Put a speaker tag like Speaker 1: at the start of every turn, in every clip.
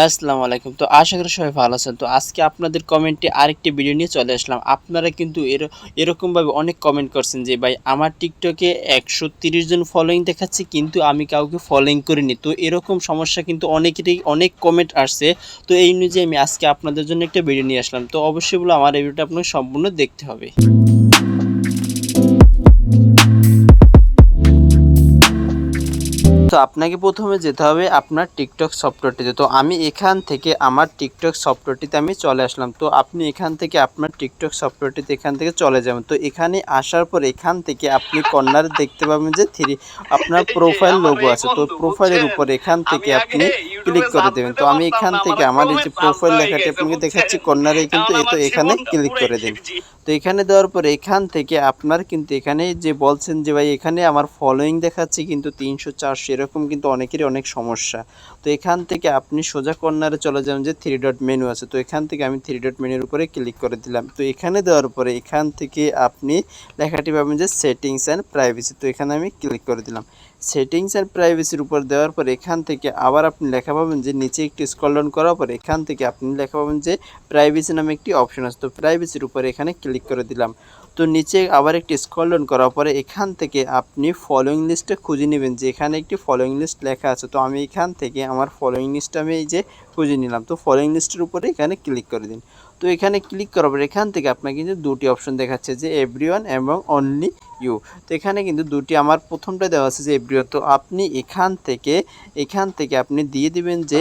Speaker 1: আসসালামু আলাইকুম। তো আশা করি সবাই ভালো আছেন। তো আজকে আপনাদের কমেন্টে আরেকটি ভিডিও নিয়ে চলে আসলাম। আপনারা কিন্তু এর এরকমভাবে অনেক কমেন্ট করছেন যে, ভাই, আমার টিকটকে একশো জন ফলোয়িং দেখাচ্ছে, কিন্তু আমি কাউকে ফলোয়িং করিনি। তো এরকম সমস্যা কিন্তু অনেকেরই অনেক কমেন্ট আসছে। তো এই অনুযায়ী আমি আজকে আপনাদের জন্য একটা ভিডিও নিয়ে আসলাম। তো অবশ্যই বলো, আমার এই ভিডিওটা আপনাকে সম্পূর্ণ দেখতে হবে। তো আপনাকে প্রথমে যেতে হবে আপনার টিকটক সফটওয়্যারটিতে। তো আমি এখান থেকে আমার টিকটক সফটওয়্যারটিতে আমি চলে আসলাম। তো আপনি এখান থেকে আপনার টিকটক সফটওয়্যারটিতে এখান থেকে চলে যাবেন। তো এখানে আসার পর এখান থেকে আপনি কর্নারে দেখতে পাবেন যে থ্রি আপনার প্রোফাইল লোগো আছে। তো প্রোফাইলের উপর এখান থেকে আপনি ক্লিক করে দেবেন। তো আমি এখান থেকে আমার এই যে প্রোফাইল লেখাটি আপনাকে দেখাচ্ছি কর্নারে কিন্তু এই তো এখানে ক্লিক করে দিন তো এখানে দেওয়ার পরে এখান থেকে আপনার কিন্তু এখানে যে বলছেন যে ভাই এখানে আমার ফলোয়িং দেখাচ্ছে কিন্তু তিনশো চারশো এরকম কিন্তু অনেকেরই অনেক সমস্যা। তো এখান থেকে আপনি সোজা কর্নারে চলে যাবেন যে থ্রি ডট মেনু আছে। তো এখান থেকে আমি থ্রি ডট মেনুর উপরে ক্লিক করে দিলাম। তো এখানে দেওয়ার পরে এখান থেকে আপনি লেখাটি পাবেন যে সেটিংস অ্যান্ড প্রাইভেসি তো এখানে আমি ক্লিক করে দিলাম। সেটিংস অ্যান্ড প্রাইভেসির উপর দেওয়ার পর এখান থেকে আবার আপনি লেখা পাবেন যে নিচে একটি স্ক্রল ডাউন করার পর এখান থেকে আপনি লেখা পাবেন যে প্রাইভেসি নামে একটি অপশন আছে। তো প্রাইভেসির উপরে এখানে ক্লিক করে দিলাম। তো নিচে আবার একটি স্ক্রল ডাউন করার পরে এখান থেকে আপনি ফলোয়িং লিস্টে খুঁজে নেবেন যে এখানে একটি ফলোয়িং লিস্ট লেখা আছে। তো আমি এখান থেকে আমার ফলোয়িং লিস্ট আমি এই যে খুঁজে নিলাম। তো ফলোয়িং লিস্টের উপরে এখানে ক্লিক করে দিন। তো এখানে ক্লিক করার পর এখান থেকে আপনার কিন্তু দুটি অপশন দেখাচ্ছে যে এভরিওয়ান এবং অনলি ইউ তো এখানে কিন্তু দুটি আমার প্রথমটা দেওয়া আছে যে এভরিওয়ান তো আপনি এখান থেকে এখান থেকে আপনি দিয়ে দিবেন যে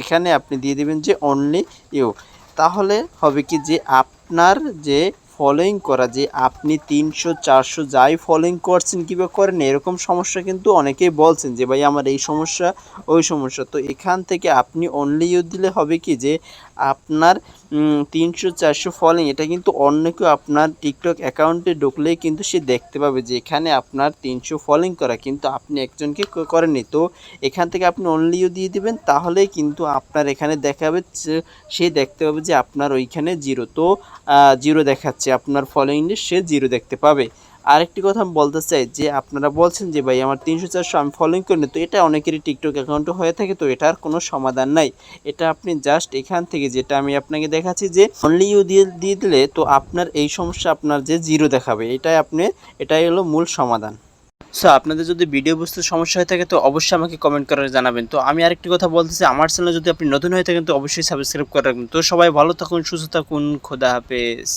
Speaker 1: এখানে আপনি দিয়ে দিবেন যে অনলি ইউ তাহলে হবে কি যে আপনার যে ফলোয়িং করা যে আপনি তিনশো, চারশো যাই ফলোয়িং করছেন কিংবা করেন, এরকম সমস্যা কিন্তু অনেকেই বলছেন যে, ভাই, আমার এই সমস্যা, ওই সমস্যা। তো এখান থেকে আপনি অনলি ইউ দিলে হবে কি যে, আপনার তিনশো, চারশো ফলোয়িং এটা কিন্তু অন্য কেউ আপনার টিকটক অ্যাকাউন্টে ঢুকলেই কিন্তু সে দেখতে পাবে যে, এখানে আপনার তিনশো ফলোয়িং করা, কিন্তু আপনি একজনকে করেননি। তো এখান থেকে আপনি অনলি ইউ দিয়ে দিবেন, তাহলেই কিন্তু আপনার এখানে দেখাবে, সে দেখতে পাবে যে আপনার ওইখানে জিরো তো জিরো দেখাচ্ছে। আপনার ফলোয়িং লিস্ট সে জিরো দেখতে পাবে। আরেকটি কথা আমি বলতে চাই যে আপনারা বলছেন যে, ভাই, আমার তিনশো চারশো আমি ফলোইং করিনি তো এটা অনেকেরই টিকটক অ্যাকাউন্টে হয়ে থাকে, তো এটার কোনো সমাধান নাই। এটা আপনি জাস্ট এখান থেকে যেটা আমি আপনাকে দেখাচ্ছি যে অনলি ইউ দিয়ে দিয়ে দিলে তো আপনার এই সমস্যা আপনার যে জিরো দেখাবে, এটাই আপনি, এটাই হলো মূল সমাধান। সো আপনাদের যদি ভিডিও বুঝতে সমস্যা হয়ে থাকে, তো অবশ্যই আমাকে কমেন্ট করে জানাবেন। তো আমি আরেকটি কথা বলতেছি আমার চ্যানেল যদি আপনি নতুন হয়ে থাকেন, তো অবশ্যই সাবস্ক্রাইব করে রাখবেন। তো সবাই ভালো থাকুন, সুস্থ থাকুন, খোদা হাফেজ।